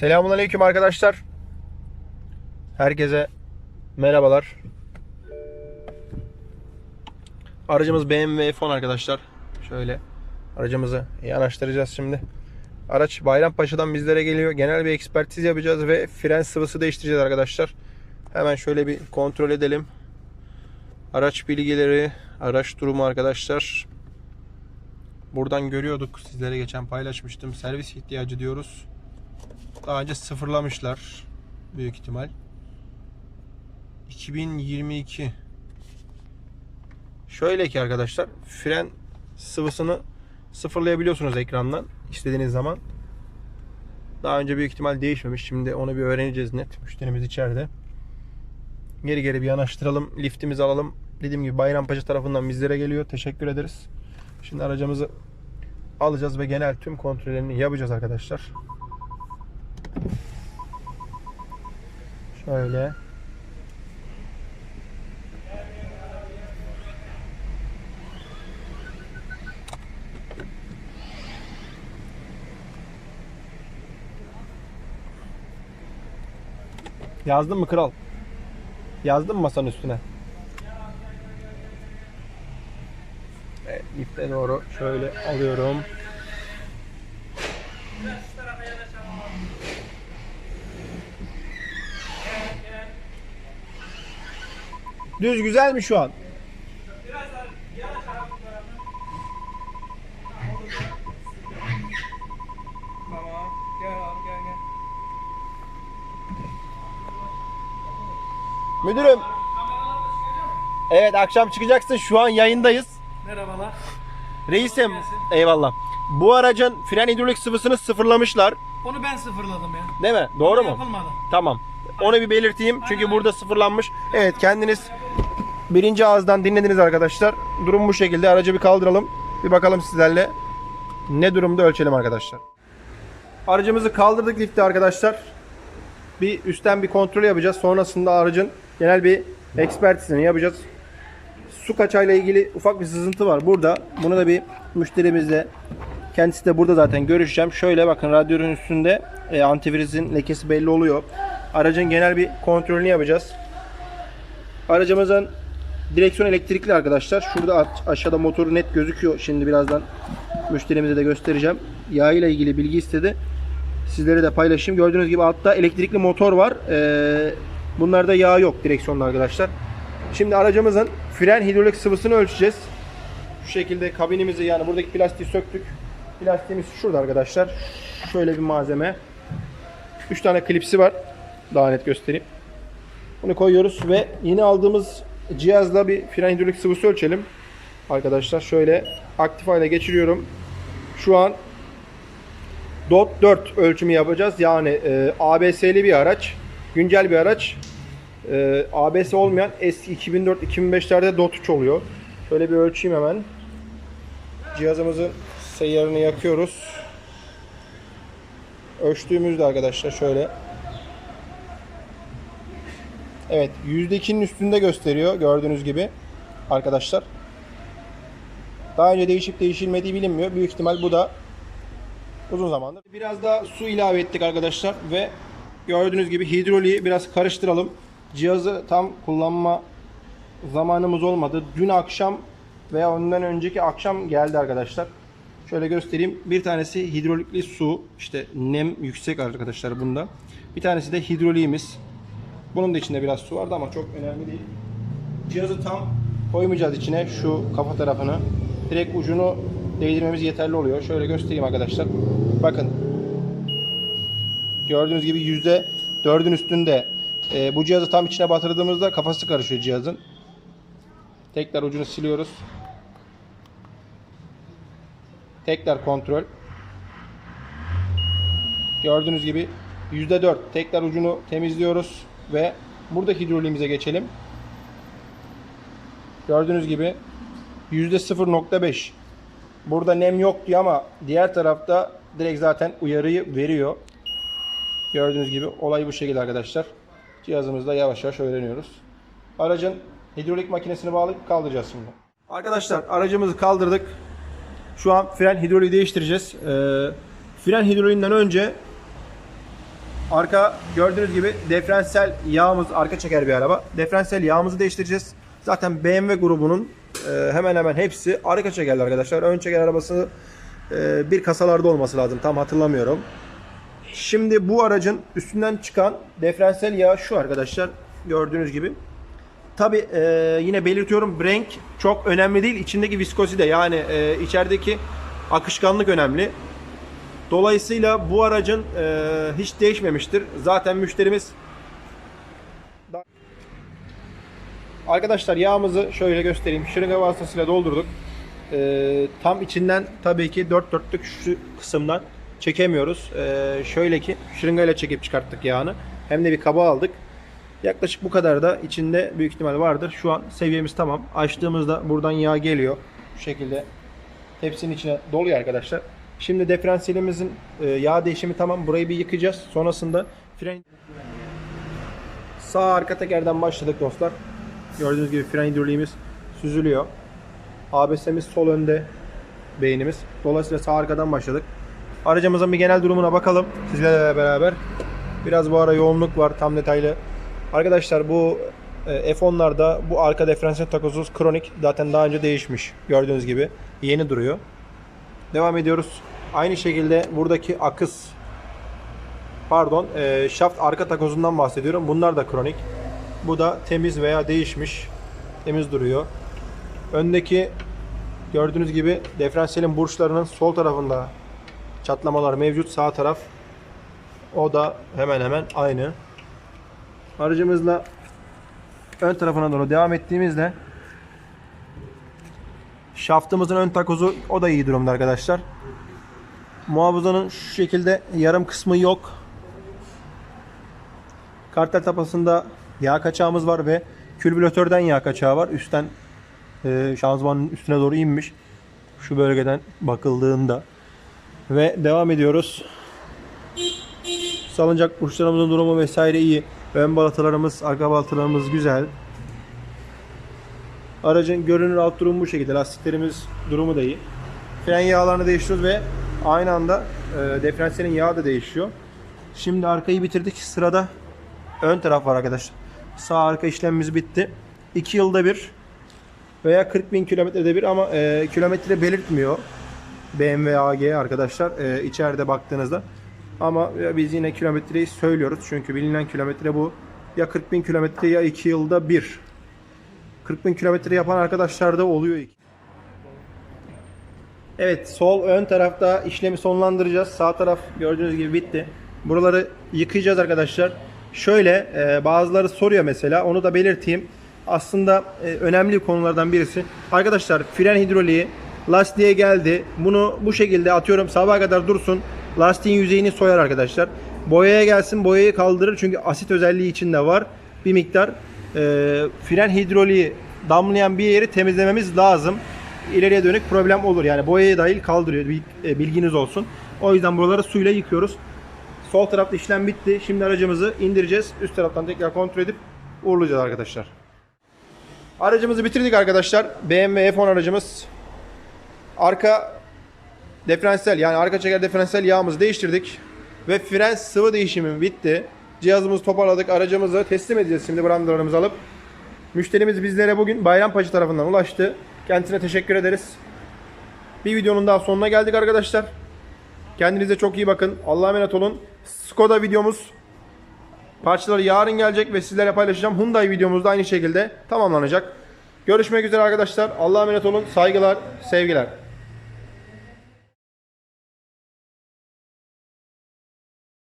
Selamun Aleyküm arkadaşlar. Herkese merhabalar. Aracımız BMW F10 arkadaşlar. Şöyle aracımızı yanaştıracağız şimdi. Araç Bayrampaşa'dan bizlere geliyor. Genel bir ekspertiz yapacağız ve fren sıvısı değiştireceğiz arkadaşlar. Hemen şöyle bir kontrol edelim. Araç bilgileri, araç durumu arkadaşlar. Buradan görüyorduk. Sizlere geçen paylaşmıştım. Servis ihtiyacı diyoruz. Daha önce sıfırlamışlar. Büyük ihtimal. 2022 Şöyle ki arkadaşlar fren sıvısını sıfırlayabiliyorsunuz ekrandan istediğiniz zaman. Daha önce büyük ihtimal değişmemiş. Şimdi onu bir öğreneceğiz net. Müşterimiz içeride. Geri geri bir yanaştıralım. Liftimizi alalım. Dediğim gibi Bayrampaşa tarafından bizlere geliyor. Teşekkür ederiz. Şimdi aracımızı alacağız ve genel tüm kontrollerini yapacağız arkadaşlar. Şöyle. Yazdın mı kral? Yazdın mı masanın üstüne? Evet, iple doğru şöyle alıyorum. Düz güzel mi şu an? Müdürüm. Evet akşam çıkacaksın. Şu an yayındayız. Merhabalar. Reisim. Eyvallah. Bu aracın fren hidrolik sıvısını sıfırlamışlar. Onu ben sıfırladım ya. Değil mi? Doğru mu? Yapılmadı. Tamam. Onu bir belirteyim. Çünkü burada sıfırlanmış. Evet kendiniz birinci ağızdan dinlediniz arkadaşlar. Durum bu şekilde. Aracı bir kaldıralım. Bir bakalım sizlerle ne durumda ölçelim arkadaşlar. Aracımızı kaldırdık lifte arkadaşlar. Bir üstten bir kontrol yapacağız. Sonrasında aracın genel bir ekspertizini yapacağız. Su kaçağıyla ilgili ufak bir sızıntı var burada. Bunu da bir müşterimizle kendisi de burada zaten görüşeceğim. Şöyle bakın radyonun üstünde e, antivrizin lekesi belli oluyor. Aracın genel bir kontrolünü yapacağız. Aracımızın direksiyon elektrikli arkadaşlar. Şurada aş- aşağıda motoru net gözüküyor. Şimdi birazdan müşterimize de göstereceğim. Yağ ile ilgili bilgi istedi. Sizlere de paylaşayım. Gördüğünüz gibi altta elektrikli motor var. Ee, bunlarda yağ yok direksiyonda arkadaşlar. Şimdi aracımızın fren hidrolik sıvısını ölçeceğiz. Şu şekilde kabinimizi yani buradaki plastiği söktük. Plastiğimiz şurada arkadaşlar. Şöyle bir malzeme. 3 tane klipsi var. Daha net göstereyim. Bunu koyuyoruz ve yeni aldığımız cihazla bir fren hidrolik sıvısı ölçelim. Arkadaşlar şöyle aktif hale geçiriyorum. Şu an DOT 4 ölçümü yapacağız. Yani e, ABS'li bir araç. Güncel bir araç. E, ABS olmayan eski 2004-2005'lerde DOT 3 oluyor. Şöyle bir ölçeyim hemen. Cihazımızın seyyarını yakıyoruz. Ölçtüğümüzde arkadaşlar şöyle. Evet %2'nin üstünde gösteriyor gördüğünüz gibi arkadaşlar. Daha önce değişip değişilmediği bilinmiyor. Büyük ihtimal bu da uzun zamandır. Biraz daha su ilave ettik arkadaşlar ve gördüğünüz gibi hidroliği biraz karıştıralım. Cihazı tam kullanma zamanımız olmadı. Dün akşam veya ondan önceki akşam geldi arkadaşlar. Şöyle göstereyim. Bir tanesi hidrolikli su. işte nem yüksek arkadaşlar bunda. Bir tanesi de hidroliğimiz. Bunun da içinde biraz su vardı ama çok önemli değil. Cihazı tam koymayacağız içine şu kafa tarafını. Direkt ucunu değdirmemiz yeterli oluyor. Şöyle göstereyim arkadaşlar. Bakın. Gördüğünüz gibi yüzde dördün üstünde. Ee, bu cihazı tam içine batırdığımızda kafası karışıyor cihazın. Tekrar ucunu siliyoruz. Tekrar kontrol. Gördüğünüz gibi %4 tekrar ucunu temizliyoruz ve burada hidroliğimize geçelim. Gördüğünüz gibi %0.5 Burada nem yok diyor ama diğer tarafta direkt zaten uyarıyı veriyor. Gördüğünüz gibi olay bu şekilde arkadaşlar. Cihazımızda yavaş yavaş öğreniyoruz. Aracın hidrolik makinesini bağlayıp kaldıracağız şimdi. Arkadaşlar aracımızı kaldırdık. Şu an fren hidroliği değiştireceğiz. Ee, fren hidroliğinden önce Arka gördüğünüz gibi diferansiyel yağımız arka çeker bir araba. Diferansiyel yağımızı değiştireceğiz. Zaten BMW grubunun e, hemen hemen hepsi arka çekerli arkadaşlar. Ön çeker arabası e, bir kasalarda olması lazım. Tam hatırlamıyorum. Şimdi bu aracın üstünden çıkan diferansiyel yağ şu arkadaşlar. Gördüğünüz gibi. Tabi yine belirtiyorum renk çok önemli değil. İçindeki viskozite yani e, içerideki akışkanlık önemli. Dolayısıyla bu aracın e, hiç değişmemiştir. Zaten müşterimiz Arkadaşlar yağımızı şöyle göstereyim. Şırınga vasıtasıyla doldurduk. E, tam içinden tabii ki dört dörtlük şu kısımdan çekemiyoruz. E, şöyle ki şırıngayla çekip çıkarttık yağını. Hem de bir kaba aldık. Yaklaşık bu kadar da içinde büyük ihtimal vardır. Şu an seviyemiz tamam. Açtığımızda buradan yağ geliyor. Şu şekilde tepsinin içine doluyor arkadaşlar. Şimdi diferansiyelimizin e, yağ değişimi tamam. Burayı bir yıkayacağız. Sonrasında fren sağ arka tekerden başladık dostlar. Gördüğünüz gibi fren hidroliğimiz süzülüyor. ABS'miz sol önde beynimiz. Dolayısıyla sağ arkadan başladık. Aracımızın bir genel durumuna bakalım sizlerle beraber. Biraz bu ara yoğunluk var tam detaylı. Arkadaşlar bu e, F10'larda bu arka diferansiyel takozu kronik zaten daha önce değişmiş. Gördüğünüz gibi yeni duruyor. Devam ediyoruz. Aynı şekilde buradaki akыс pardon e, şaft arka takozundan bahsediyorum. Bunlar da kronik. Bu da temiz veya değişmiş. Temiz duruyor. Öndeki gördüğünüz gibi diferansiyelin burçlarının sol tarafında çatlamalar mevcut. Sağ taraf o da hemen hemen aynı. Aracımızla ön tarafına doğru devam ettiğimizde şaftımızın ön takozu o da iyi durumda arkadaşlar. Muhafızanın şu şekilde yarım kısmı yok. Kartel tapasında yağ kaçağımız var ve külbülatörden yağ kaçağı var. Üstten e, şanzımanın üstüne doğru inmiş. Şu bölgeden bakıldığında. Ve devam ediyoruz. Salıncak burçlarımızın durumu vesaire iyi. Ön balatalarımız, arka balatalarımız güzel. Aracın görünür alt durumu bu şekilde. Lastiklerimiz durumu da iyi. Fren yağlarını değiştiriyoruz ve aynı anda e, diferansiyelin yağı da değişiyor. Şimdi arkayı bitirdik. Sırada ön taraf var arkadaşlar. Sağ arka işlemimiz bitti. 2 yılda bir veya 40 bin kilometrede bir ama e, kilometre belirtmiyor. BMW AG arkadaşlar e, içeride baktığınızda. Ama biz yine kilometreyi söylüyoruz. Çünkü bilinen kilometre bu. Ya 40 bin kilometre ya 2 yılda bir. 40 bin kilometre yapan arkadaşlar da oluyor. Evet sol ön tarafta işlemi sonlandıracağız. Sağ taraf gördüğünüz gibi bitti. Buraları yıkayacağız arkadaşlar. Şöyle e, bazıları soruyor mesela onu da belirteyim. Aslında e, önemli konulardan birisi. Arkadaşlar fren hidroliği lastiğe geldi. Bunu bu şekilde atıyorum sabaha kadar dursun. Lastiğin yüzeyini soyar arkadaşlar. Boyaya gelsin boyayı kaldırır çünkü asit özelliği içinde var. Bir miktar e, fren hidroliği damlayan bir yeri temizlememiz lazım. İleriye dönük problem olur. Yani boyayı dahil kaldırıyor. E, Bilginiz olsun. O yüzden buraları suyla yıkıyoruz. Sol tarafta işlem bitti. Şimdi aracımızı indireceğiz. Üst taraftan tekrar kontrol edip uğurlayacağız arkadaşlar. Aracımızı bitirdik arkadaşlar. BMW F10 aracımız. Arka diferansiyel yani arka çeker diferansiyel yağımızı değiştirdik. Ve fren sıvı değişimi bitti. Cihazımızı toparladık. Aracımızı teslim edeceğiz şimdi brandalarımızı alıp. Müşterimiz bizlere bugün Bayrampaşa tarafından ulaştı. Kendisine teşekkür ederiz. Bir videonun daha sonuna geldik arkadaşlar. Kendinize çok iyi bakın. Allah'a emanet olun. Skoda videomuz parçaları yarın gelecek ve sizlerle paylaşacağım. Hyundai videomuz da aynı şekilde tamamlanacak. Görüşmek üzere arkadaşlar. Allah'a emanet olun. Saygılar, sevgiler.